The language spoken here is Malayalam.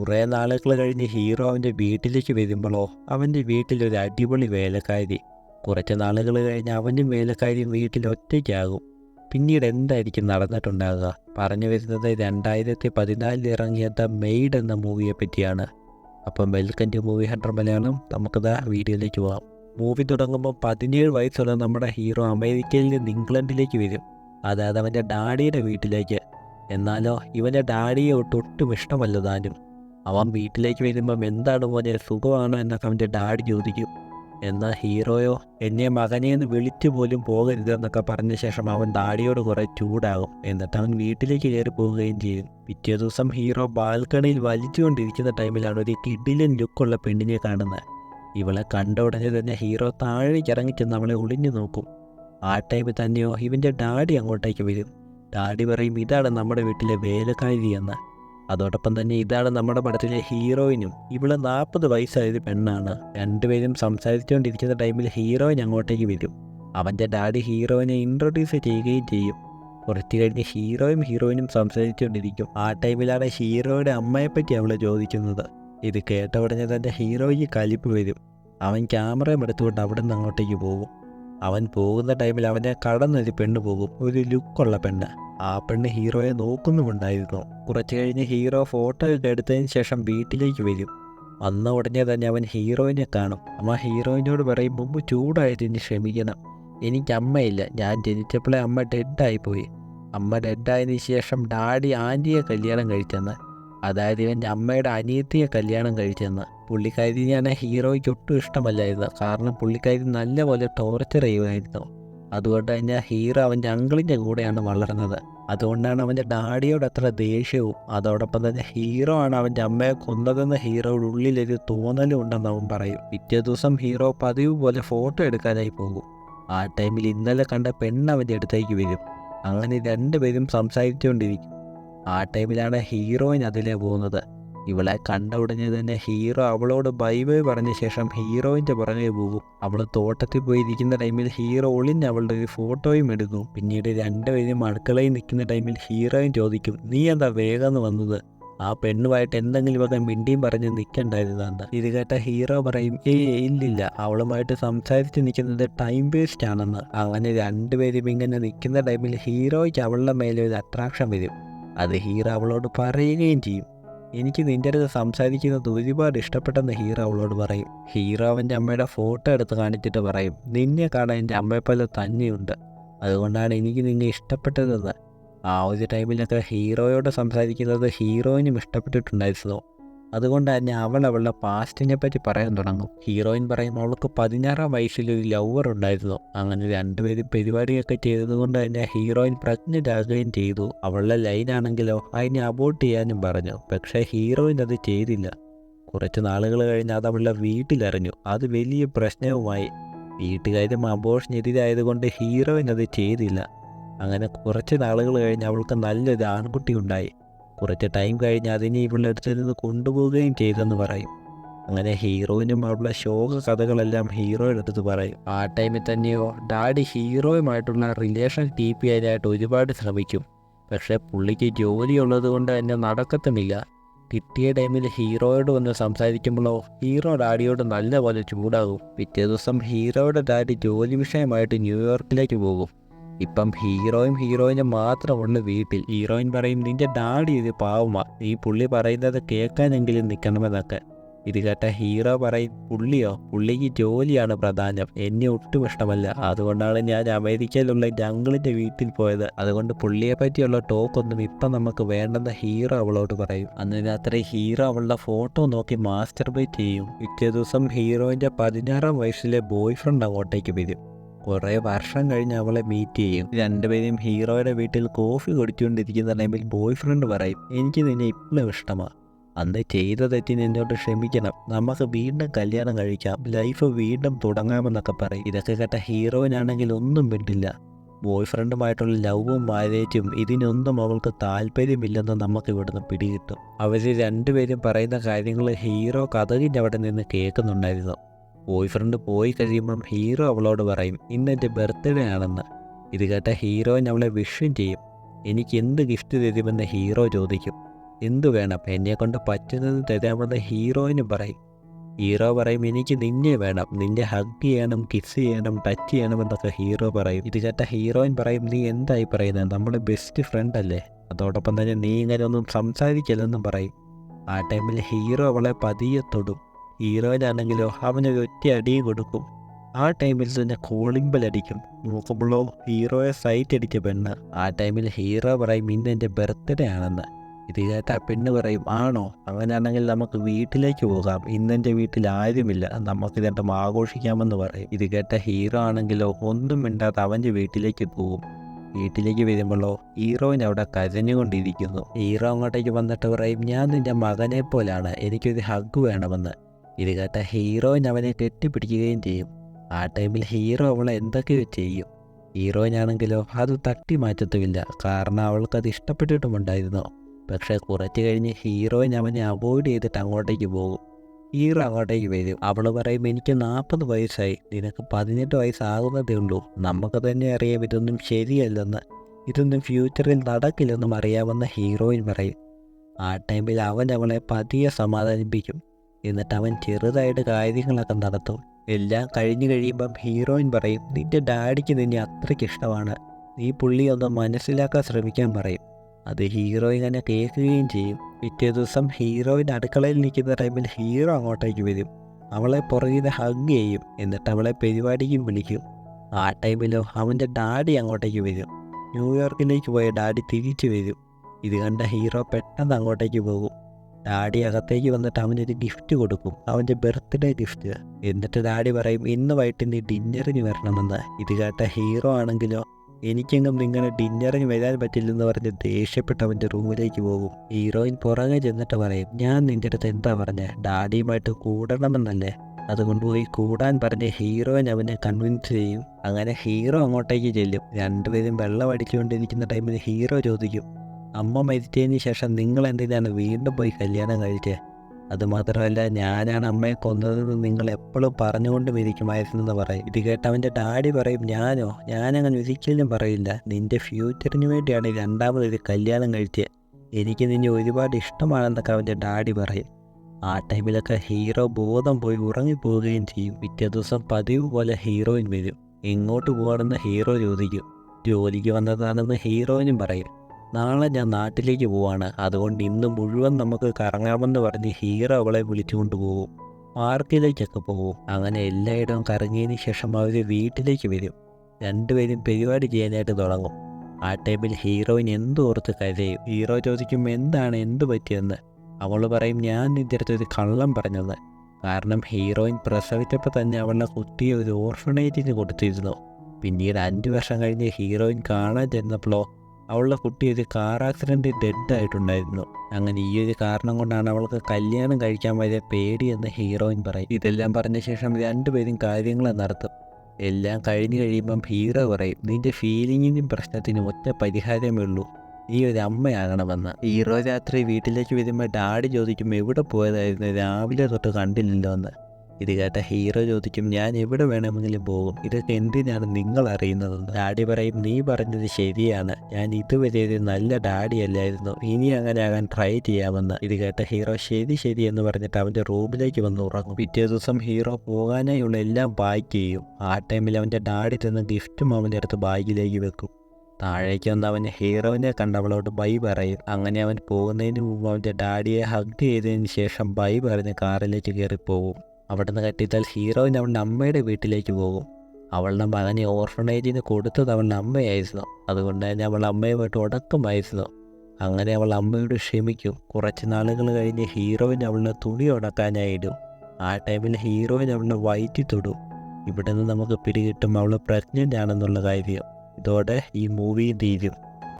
കുറേ നാളുകൾ കഴിഞ്ഞ് ഹീറോ അവന്റെ വീട്ടിലേക്ക് വരുമ്പോഴോ അവന്റെ വീട്ടിലൊരു അടിപൊളി വേലക്കാരി. കുറച്ച് നാളുകൾ കഴിഞ്ഞ് അവനും വേലക്കാരിയും വീട്ടിൽ ഒറ്റയ്ക്കാകും. പിന്നീട് എന്തായിരിക്കും നടന്നിട്ടുണ്ടാകുക പറഞ്ഞു വരുന്നത് രണ്ടായിരത്തി പതിനാലിൽ ഇറങ്ങിയ ദ മെയ്ഡ് എന്ന മൂവിയെ പറ്റിയാണ്. അപ്പം welcome to movie hundred Malayalam. നമുക്കത് വീഡിയോയിലേക്ക് പോകാം മൂവി തുടങ്ങുമ്പോൾ പതിനേഴ് വയസ്സുള്ള നമ്മുടെ ഹീറോ അമേരിക്കയിൽ നിന്ന് ഇംഗ്ലണ്ടിലേക്ക് വരും. അതായത് അവന്റെ ഡാഡിയുടെ വീട്ടിലേക്ക്. എന്നാലോ ഇവന്റെ ഡാഡിയെ ഒട്ടും ഇഷ്ടമല്ല താനും. അവൻ വീട്ടിലേക്ക് വരുമ്പം എന്താണ് മോനെ സുഖമാണോ? എന്നൊക്കെ അവന്റെ ഡാഡി ചോദിക്കും. എന്നാൽ ഹീറോയോ എന്നെ മകനെ എന്ന് വിളിച്ചു പോലും പോകരുത് എന്നൊക്കെ പറഞ്ഞ ശേഷം അവൻ ഡാഡിയോട് കുറേ ചൂടാകും. എന്നിട്ട് അവൻ വീട്ടിലേക്ക് കയറി പോവുകയും ചെയ്യും. പിറ്റേ ദിവസം ഹീറോ ബാൽക്കണിയിൽ വലിച്ചുകൊണ്ടിരിക്കുന്ന ടൈമിലാണ് ഒരു കിഡിലൻ ലുക്കുള്ള പെണ്ണിനെ കാണുന്നത്. ഇവളെ കണ്ട ഉടനെ തന്നെ ഹീറോ താഴേക്ക് ഇറങ്ങിച്ചെന്ന് അവളെ ഒളിഞ്ഞു നോക്കും. ആ ടൈമിൽ തന്നെയോ ഇവന്റെ ഡാഡി അങ്ങോട്ടേക്ക് വരും. ഡാഡി പറയും ഇതാണ് നമ്മുടെ വീട്ടിലെ വേലക്കാരി എന്ന്. അതോടൊപ്പം തന്നെ ഇതാണ് നമ്മുടെ പടത്തിലെ ഹീറോയിനും ഇവൾ നാൽപ്പത് വയസ്സായൊരു പെണ്ണാണ്. രണ്ടുപേരും സംസാരിച്ചുകൊണ്ടിരിക്കുന്ന ടൈമിൽ ഹീറോയിൻ അങ്ങോട്ടേക്ക് വരും. അവന്റെ ഡാഡി ഹീറോയിനെ ഇൻട്രൊഡ്യൂസ് ചെയ്യുകയും ചെയ്യും. കുറച്ച് കഴിഞ്ഞ് ഹീറോയും ഹീറോയിനും സംസാരിച്ചുകൊണ്ടിരിക്കും. ആ ടൈമിലാണ് ഹീറോയുടെ അമ്മയെപ്പറ്റി അവൾ ചോദിക്കുന്നത്. ഇത് കേട്ട ഉടനെ തന്നെ ഹീറോയ്ക്ക് കലിപ്പ് വരും. അവൻ ക്യാമറയും എടുത്തുകൊണ്ട് അവിടെ നിന്ന് അങ്ങോട്ടേക്ക് പോകും. അവൻ പോകുന്ന ടൈമിൽ അവനെ കടന്നൊരു പെണ്ണ് പോകും. ഒരു ലുക്കുള്ള പെണ്ണ്. ആ പെണ്ണ് ഹീറോയെ നോക്കുന്നുമുണ്ടായിരുന്നു. കുറച്ച് കഴിഞ്ഞ് ഹീറോ ഫോട്ടോ ഒക്കെ എടുത്തതിന് ശേഷം വീട്ടിലേക്ക് വരും. വന്ന ഉടനെ തന്നെ അവൻ ഹീറോയിനെ കാണും. അമ്മ ഹീറോയിനോട് പറയും മുമ്പ് ചൂടായതിന് ക്ഷമിക്കണം. എനിക്ക് അമ്മയില്ല. ഞാൻ ജനിച്ചപ്പോഴേ അമ്മ ഡെഡായി പോയി അമ്മ ഡെഡായതിനു ശേഷം ഡാഡി ആന്റിയെ കല്യാണം കഴിച്ചെന്ന്. അതായത് ഇവന്റെ അമ്മയുടെ അനിയത്തിയെ കല്യാണം കഴിച്ചെന്ന്. പുള്ളിക്കാരിയാണ് ഹീറോയ്ക്ക് ഒട്ടും ഇഷ്ടമല്ലായിരുന്നു. കാരണം പുള്ളിക്കാരി നല്ലപോലെ ടോർച്ചർ ചെയ്യുമായിരുന്നു. അതുകൊണ്ട് തന്നെ ഹീറോ അവന്റെ അങ്കിളിന്റെ കൂടെയാണ് വളർന്നത്. അതുകൊണ്ടാണ് അവന്റെ ഡാഡിയോട് അത്ര ദേഷ്യവും. അതോടൊപ്പം തന്നെ ഹീറോ ആണ് അവന്റെ അമ്മയെ കൊന്നതെന്ന് ഹീറോയുടെ ഉള്ളിലൊരു തോന്നലും ഉണ്ടെന്ന് അവൻ പറയും. പിറ്റേ ദിവസം ഹീറോ പതിവ് പോലെ ഫോട്ടോ എടുക്കാനായി പോകും. ആ ടൈമിൽ ഇന്നലെ കണ്ട പെണ്ണ് അവന്റെ അടുത്തേക്ക് വരും. അങ്ങനെ രണ്ടുപേരും സംസാരിച്ചുകൊണ്ടിരിക്കും. ആ ടൈമിലാണ് ഹീറോയിൻ അതിലേ പോകുന്നത്. ഇവളെ കണ്ട ഉടനെ തന്നെ ഹീറോ അവളോട് ബൈ ബൈ പറഞ്ഞ ശേഷം ഹീറോയിന്റെ പുറകെ പോകും. അവൾ തോട്ടത്തിൽ പോയി ഇരിക്കുന്ന ടൈമിൽ ഹീറോ ഒളിഞ്ഞ് അവളുടെ ഒരു ഫോട്ടോയും എടുക്കും പിന്നീട് രണ്ടുപേരും അടുക്കളയിൽ നിൽക്കുന്ന ടൈമിൽ ഹീറോയും ചോദിക്കും നീ എന്താ വേഗം വന്നത്? ആ പെണ്ണുമായിട്ട് എന്തെങ്കിലും ഒക്കെ മിണ്ടിയും പറഞ്ഞ് നിൽക്കണ്ടായിരുന്നാണ് ഇത് കേട്ട ഹീറോ പറയും ഏയ് ഇല്ലില്ല. അവളുമായിട്ട് സംസാരിച്ച് നിൽക്കുന്നത് ടൈം വേസ്റ്റ് ആണെന്ന്. അങ്ങനെ രണ്ടുപേരും ഇങ്ങനെ നിൽക്കുന്ന ടൈമിൽ ഹീറോയ്ക്ക് അവളുടെ മേലെ ഒരു അട്രാക്ഷൻ വരും. അത് ഹീറോ അവളോട് പറയുകയും ചെയ്യും. എനിക്ക് നിന്റെ അടുത്ത് സംസാരിക്കുന്നത് ഒരുപാട് ഇഷ്ടപ്പെട്ടെന്ന് ഹീറ അവളോട് പറയും. ഹീറ അവന്റെ അമ്മയുടെ ഫോട്ടോ എടുത്ത് കാണിച്ചിട്ട് പറയും നിന്നെ കാണാൻ എന്റെ അമ്മയെപ്പോലെ തന്നെയുണ്ട്. അതുകൊണ്ടാണ് എനിക്ക് നിന്നെ ഇഷ്ടപ്പെട്ടതെന്ന്. ആ ഒരു ടൈമിലൊക്കെ ഹീറോയോട് സംസാരിക്കുന്നത് ഹീറോയിനും ഇഷ്ടപ്പെട്ടിട്ടുണ്ടായിരുന്നു. അതുകൊണ്ട് തന്നെ അവൾ അവളുടെ പാസ്റ്റിനെ പറ്റി പറയാൻ തുടങ്ങും. ഹീറോയിൻ പറയും അവൾക്ക് പതിനാറാം വയസ്സിൽ ഒരു ലവർ ഉണ്ടായിരുന്നു. അങ്ങനെ രണ്ടുപേരും പരിപാടിയൊക്കെ ചെയ്തതുകൊണ്ട് തന്നെ ഹീറോയിൻ പ്രഗ്നന്റ് ആകുകയും ചെയ്തു. അവളുടെ ലൈനാണെങ്കിലോ അതിനെ അബോർട്ട് ചെയ്യാനും പറഞ്ഞു. പക്ഷേ ഹീറോയിൻ അത് ചെയ്തില്ല. കുറച്ച് നാളുകൾ കഴിഞ്ഞ് അത് അവളുടെ വീട്ടിലറിഞ്ഞു. അത് വലിയ പ്രശ്നവുമായി. വീട്ടുകാരും അബോഷനെതിരായതുകൊണ്ട് ഹീറോയിൻ അത് ചെയ്തില്ല. അങ്ങനെ കുറച്ച് നാളുകൾ കഴിഞ്ഞ് അവൾക്ക് നല്ലൊരു ആൺകുട്ടി ഉണ്ടായി. കുറച്ച് ടൈം കഴിഞ്ഞ് അതിനെ ഇവളുടെ അടുത്ത് നിന്ന് കൊണ്ടുപോവുകയും ചെയ്തെന്ന് പറയും. അങ്ങനെ ഹീറോയിനും അവളുടെ ശോക കഥകളെല്ലാം ഹീറോയുടെ അടുത്ത് പറയും. ആ ടൈമിൽ തന്നെയോ ഡാഡി ഹീറോയുമായിട്ടുള്ള റിലേഷൻ കീപ്പ് ചെയ്യാനായിട്ട് ഒരുപാട് ശ്രമിക്കും. പക്ഷേ പുള്ളിക്ക് ജോലിയുള്ളത് കൊണ്ട് തന്നെ നടക്കത്തുമില്ല. കിട്ടിയ ടൈമിൽ ഹീറോയോട് വന്ന് സംസാരിക്കുമ്പോഴോ ഹീറോ ഡാഡിയോട് നല്ലപോലെ ചൂടാകും. പിറ്റേ ദിവസം ഹീറോയുടെ ഡാഡി ജോലി വിഷയമായിട്ട് ന്യൂയോർക്കിലേക്ക് പോകും. ഇപ്പം ഹീറോയും ഹീറോയിനും മാത്രമുണ്ട് വീട്ടിൽ. ഹീറോയിൻ പറയും നിന്റെ ഡാഡി ഇത് പാവമാ. നീ പുള്ളി പറയുന്നത് കേൾക്കാനെങ്കിലും നിൽക്കണമെന്നൊക്കെ. ഇത് കേട്ട ഹീറോ പറയും പുള്ളിയോ? പുള്ളിക്ക് ജോലിയാണ് പ്രധാനം എന്നെ ഒട്ടും ഇഷ്ടമല്ല. അതുകൊണ്ടാണ് ഞാൻ അമേരിക്കയിലുള്ള ജംഗിളിന്റെ വീട്ടിൽ പോയത്. അതുകൊണ്ട് പുള്ളിയെ പറ്റിയുള്ള ടോക്കൊന്നും ഇപ്പം നമുക്ക് വേണ്ടെന്ന് ഹീറോ അവളോട് പറയും. അന്ന് രാത്രി ഹീറോ അവളുടെ ഫോട്ടോ നോക്കി മാസ്റ്റർ ബൈറ്റ് ചെയ്യും. പിറ്റേ ദിവസം ഹീറോയിന്റെ പതിനാറാം വയസ്സിലെ ബോയ് ഫ്രണ്ട് അങ്ങോട്ടേക്ക് വരും. കുറേ വർഷം കഴിഞ്ഞ് അവളെ മീറ്റ് ചെയ്യും. രണ്ടുപേരും ഹീറോയുടെ വീട്ടിൽ കോഫി കുടിച്ചുകൊണ്ടിരിക്കുന്ന ടൈമിൽ ബോയ് ഫ്രണ്ട് പറയും എനിക്ക് നിന്നെ ഇപ്പോഴും ഇഷ്ടമാണ് അന്ന് ചെയ്ത തെറ്റിന് എന്നോട് ക്ഷമിക്കണം. നമുക്ക് വീണ്ടും കല്യാണം കഴിക്കാം. ലൈഫ് വീണ്ടും തുടങ്ങാമെന്നൊക്കെ പറയും. ഇതൊക്കെ കേട്ട ഹീറോയിനാണെങ്കിൽ ഒന്നും വിട്ടില്ല ബോയ് ഫ്രണ്ടുമായിട്ടുള്ള ലവും മാരേജും ഇതിനൊന്നും അവൾക്ക് താല്പര്യമില്ലെന്ന് നമുക്ക് ഇവിടുന്ന് പിടികിട്ടും. അവർ രണ്ടുപേരും പറയുന്ന കാര്യങ്ങൾ ഹീറോ കഥകിന്റെ അവിടെ നിന്ന് കേൾക്കുന്നുണ്ടായിരുന്നു. ബോയ് ഫ്രണ്ട് പോയി കഴിയുമ്പം ഹീറോ അവളോട് പറയും ഇന്ന് എന്റെ ബർത്ത്ഡേ ആണെന്ന്. ഇത് കേട്ട ഹീറോയിൻ അവളെ വിഷും ചെയ്യും. എനിക്ക് എന്ത് ഗിഫ്റ്റ് തരുമെന്ന് ഹീറോ ചോദിക്കും. എന്തു വേണം? എന്നെ കൊണ്ട് പറ്റുന്നത് തരാമെന്ന് ഹീറോയിന് പറയും. ഹീറോ പറയും എനിക്ക് നിന്നെ വേണം. നിന്നെ ഹഗ് ചെയ്യണം കിസ് ചെയ്യണം ടച്ച് ചെയ്യണം എന്നൊക്കെ ഹീറോ പറയും. ഇത് കേട്ട ഹീറോയിൻ പറയും നീ എന്തായി പറയുന്നത് നമ്മുടെ ബെസ്റ്റ് ഫ്രണ്ട് അല്ലേ? അതോടൊപ്പം തന്നെ നീ ഇങ്ങനെ ഒന്നും സംസാരിക്കില്ലെന്നും പറയും. ആ ടൈമിൽ ഹീറോ അവളെ പതിയെ തൊടും. ഹീറോയിനാണെങ്കിലോ അവനൊരു ഒറ്റ അടിയും കൊടുക്കും. ആ ടൈമിൽ തന്നെ കോളിംഗ് ബെൽ അടിക്കും. നോക്കുമ്പോഴോ ഹീറോയെ സൈറ്റ് അടിച്ച പെണ്ണ്. ആ ടൈമിൽ ഹീറോ പറയും ഇന്ന് എന്റെ ബർത്ത്ഡേ ആണെന്ന്. ഇത് കേട്ട ആ പെണ്ണ് പറയും ആണോ? അങ്ങനെയാണെങ്കിൽ നമുക്ക് വീട്ടിലേക്ക് പോകാം. ഇന്നെന്റെ വീട്ടിൽ ആരുമില്ല. നമുക്ക് രണ്ടും ആഘോഷിക്കാമെന്ന് പറയും. ഇത് കേട്ട ഹീറോ ആണെങ്കിലോ ഒന്നും മിണ്ടാതെ അവന്റെ വീട്ടിലേക്ക് പോകും. വീട്ടിലേക്ക് വരുമ്പോഴോ ഹീറോയിൻ അവിടെ കരഞ്ഞുകൊണ്ടിരിക്കുന്നു. ഹീറോ അങ്ങോട്ടേക്ക് വന്നിട്ട് പറയും ഞാൻ നിന്റെ മകനെ പോലാണ്. എനിക്കൊരു ഹഗ് വേണമെന്ന്. ഇത് കേട്ട ഹീറോയിൻ അവനെ കെട്ടിപ്പിടിക്കുകയും ചെയ്യും. ആ ടൈമിൽ ഹീറോ അവളെ എന്തൊക്കെയോ ചെയ്യും. ഹീറോയിനാണെങ്കിലോ അത് തട്ടി മാറ്റത്തുമില്ല. കാരണം അവൾക്കത് ഇഷ്ടപ്പെട്ടിട്ടുമുണ്ടായിരുന്നു. പക്ഷേ കുറച്ച് കഴിഞ്ഞ് ഹീറോയിൻ അവനെ അവോയ്ഡ് ചെയ്തിട്ട് അങ്ങോട്ടേക്ക് പോകും. ഹീറോ അങ്ങോട്ടേക്ക് വരും. അവൾ പറയും എനിക്ക് നാൽപ്പത് വയസ്സായി. നിനക്ക് പതിനെട്ട് വയസ്സാകുന്നതേ ഉള്ളൂ. നമുക്ക് തന്നെ അറിയാം ഇതൊന്നും ശരിയല്ലെന്ന്. ഇതൊന്നും ഫ്യൂച്ചറിൽ നടക്കില്ലെന്നും അറിയാമെന്ന് ഹീറോയിൻ പറയും. ആ ടൈമിൽ അവൻ അവളെ പതിയെ സമാധാനിപ്പിക്കും. എന്നിട്ട് അവൻ ചെറുതായിട്ട് കാര്യങ്ങളൊക്കെ നടത്തും. എല്ലാം കഴിഞ്ഞു കഴിയുമ്പം ഹീറോയിൻ പറയും നിന്റെ ഡാഡിക്ക് നിന്നെ അത്രയ്ക്ക് ഇഷ്ടമാണ്. നീ പുള്ളി ഒന്ന് മനസ്സിലാക്കാൻ ശ്രമിക്കാൻ പറയും. അത് ഹീറോയിൻ തന്നെ കേൾക്കുകയും ചെയ്യും. പിറ്റേ ദിവസം ഹീറോയിൻ അടുക്കളയിൽ നിൽക്കുന്ന ടൈമിൽ ഹീറോ അങ്ങോട്ടേക്ക് വരും. അവളെ പുറകിൽ ഹഗ് ചെയ്യും. എന്നിട്ട് അവളെ പരിപാടിക്കും വിളിക്കും. ആ ടൈമിലോ അവന്റെ ഡാഡി അങ്ങോട്ടേക്ക് വരും. ന്യൂയോർക്കിലേക്ക് പോയ ഡാഡി തിരിച്ചു വരും. ഇത് കണ്ട ഹീറോ പെട്ടെന്ന് അങ്ങോട്ടേക്ക് പോകും. ഡാഡി അകത്തേക്ക് വന്നിട്ട് അവനൊരു ഗിഫ്റ്റ് കൊടുക്കും. അവന്റെ ബർത്ത്ഡേ ഗിഫ്റ്റ്. എന്നിട്ട് ഡാഡി പറയും ഇന്ന് വൈകിട്ട് നീ ഡിന്നറിന് വരണമെന്ന്. ഇത് കേട്ട ഹീറോ ആണെങ്കിലോ എനിക്കെങ്ങും നിങ്ങളെ ഡിന്നറിന് വരാൻ പറ്റില്ലെന്ന് പറഞ്ഞ് ദേഷ്യപ്പെട്ട് അവന്റെ റൂമിലേക്ക് പോകും. ഹീറോയിൻ പുറകെ ചെന്നിട്ട് പറയും ഞാൻ നിന്റെ അടുത്ത് എന്താ പറഞ്ഞത് ഡാഡിയുമായിട്ട് കൂടണമെന്നല്ലേ? അതുകൊണ്ട് പോയി കൂടാൻ പറഞ്ഞ് ഹീറോയിൻ അവനെ കൺവിൻസ് ചെയ്യും. അങ്ങനെ ഹീറോ അങ്ങോട്ടേക്ക് ചെല്ലും. രണ്ടുപേരും വെള്ളം അടിച്ചുകൊണ്ടിരിക്കുന്ന ടൈമിൽ ഹീറോ ചോദിക്കും അമ്മ മരിച്ചതിന് ശേഷം നിങ്ങൾ എന്തിനാണ് വീണ്ടും പോയി കല്യാണം കഴിച്ചത് അതുമാത്രമല്ല ഞാനാണ് അമ്മയെ കൊന്നതെന്ന് നിങ്ങൾ എപ്പോഴും പറഞ്ഞുകൊണ്ടും ഇരിക്കുമായിരുന്നെന്ന് പറയും. ഇത് കേട്ട് അവന്റെ ഡാഡി പറയും ഞാനോ? ഞാനങ്ങനെ ഒരിക്കലും പറയില്ല. നിന്റെ ഫ്യൂച്ചറിന് വേണ്ടിയാണ് രണ്ടാമത് രണ്ടാമതൊരു കല്യാണം കഴിച്ചത് എനിക്ക് നിന്നെ ഒരുപാട് ഇഷ്ടമാണെന്നൊക്കെ അവന്റെ ഡാഡി പറയും. ആ ടൈമിലൊക്കെ ഹീറോ ബോധം പോയി ഉറങ്ങിപ്പോവുകയും ചെയ്യും. പിറ്റേ ദിവസം പതിവ് പോലെ ഹീറോയിൻ വരും. എങ്ങോട്ട് പോകണമെന്ന് ഹീറോ ചോദിക്കും. ജോലിക്ക് വന്നതാണെന്ന് ഹീറോയിനും പറയും. നാളെ ഞാൻ നാട്ടിലേക്ക് പോവാണ്. അതുകൊണ്ട് ഇന്ന് മുഴുവൻ നമുക്ക് കറങ്ങാമെന്ന് പറഞ്ഞ് ഹീറോ അവളെ വിളിച്ചുകൊണ്ട് പോകും. പാർക്കിലേക്കൊക്കെ പോകും. അങ്ങനെ എല്ലായിടവും കറങ്ങിയതിന് ശേഷം അവർ വീട്ടിലേക്ക് വരും. രണ്ടുപേരും പരിപാടി ചെയ്യാനായിട്ട് തുടങ്ങും. ആ ടൈമിൽ ഹീറോയിൻ എന്തോർത്ത് കരയും? ഹീറോ ചോദിക്കും എന്താണ്? എന്ത് പറ്റിയെന്ന്? അവൾ പറയും ഞാൻ ഒരു കള്ളം പറഞ്ഞത് കാരണം ഹീറോയിൻ പ്രസവിച്ചപ്പോൾ തന്നെ അവളുടെ കുട്ടിയെ ഒരു ഓർഫണേജിന് കൊടുത്തിരുന്നു. പിന്നീട് അഞ്ച് വർഷം കഴിഞ്ഞ് ഹീറോയിൻ കാണാൻ ചെന്നപ്പോഴോ അവളുടെ കുട്ടി ഒരു കാർ ആക്സിഡന്റ് ഡെഡ് ആയിട്ടുണ്ടായിരുന്നു. അങ്ങനെ ഈ ഒരു കാരണം കൊണ്ടാണ് അവൾക്ക് കല്യാണം കഴിക്കാൻ വരെ പേടിയെന്ന് ഹീറോയിൻ പറയും. ഇതെല്ലാം പറഞ്ഞ ശേഷം രണ്ടുപേരും കാര്യങ്ങൾ നടത്തും. എല്ലാം കഴിഞ്ഞു കഴിയുമ്പം ഹീറോ പറയും നിന്റെ ഫീലിങ്ങിനും പ്രശ്നത്തിനും ഒറ്റ പരിഹാരമേ ഉള്ളൂ നീ ഒരു അമ്മയാകണമെന്ന്. ഹീറോ രാത്രി വീട്ടിലേക്ക് വരുമ്പോൾ ഡാഡി ചോദിക്കും എവിടെ പോയതായിരുന്നു? രാവിലെ തൊട്ട് കണ്ടില്ലല്ലോ എന്ന് ഇത് കേട്ട ഹീറോ ചോദിക്കും ഞാൻ എവിടെ വേണമെങ്കിലും പോകും? ഇതൊക്കെ എന്തിനാണ് നിങ്ങൾ അറിയുന്നതെന്ന്? ഡാഡി പറയും നീ പറഞ്ഞത് ശരിയാണ്. ഞാൻ ഇതുവരെ ഒരു നല്ല ഡാഡി അല്ലായിരുന്നു. ഇനി അങ്ങനെ ആകാൻ ട്രൈ ചെയ്യാമെന്ന്. ഇത് കേട്ട ഹീറോ ശരി ശരി എന്ന് പറഞ്ഞിട്ട് അവന്റെ റൂമിലേക്ക് വന്ന് ഉറങ്ങും. പിറ്റേ ദിവസം ഹീറോ പോകാനായുള്ള എല്ലാം പാക്ക് ചെയ്യും. ആ ടൈമിൽ അവന്റെ ഡാഡി തന്ന ഗിഫ്റ്റും അവന്റെ അടുത്ത് ബാഗിലേക്ക് വെക്കും. താഴേക്ക് വന്ന് അവൻ ഹീറോവിനെ കണ്ട് അവളോട് ബൈ പറയും. അങ്ങനെ അവൻ പോകുന്നതിന് മുമ്പ് അവന്റെ ഡാഡിയെ ഹഗ് ചെയ്തതിന് ശേഷം ബൈ പറഞ്ഞ് കാറിലേക്ക് കയറി പോകും അവിടുന്ന് കെട്ടിത്താൽ ഹീറോയിൻ അവളുടെ അമ്മയുടെ വീട്ടിലേക്ക് പോകും. അവളുടെ മകനെ ഓർഫണേജിൽ നിന്ന് കൊടുത്തത് അവളുടെ അമ്മയായിരുന്നു. അതുകൊണ്ട് തന്നെ അവൾ അമ്മയുമായിട്ട് ഉടക്കമായിരുന്നു അങ്ങനെ അവൾ അമ്മയോട് ക്ഷമിക്കും. കുറച്ച് നാളുകൾ കഴിഞ്ഞ് ഹീറോയിൻ അവളുടെ തുണി ഉടക്കാനായിടും ആ ടൈമിൽ ഹീറോയിൻ അവളുടെ വയറ്റി തൊടും. ഇവിടെ നിന്ന് നമുക്ക് പിടികിട്ടും അവൾ പ്രഗ്നന്റ് ആണെന്നുള്ള കാര്യം. ഇതോടെ ഈ മൂവി തീരും.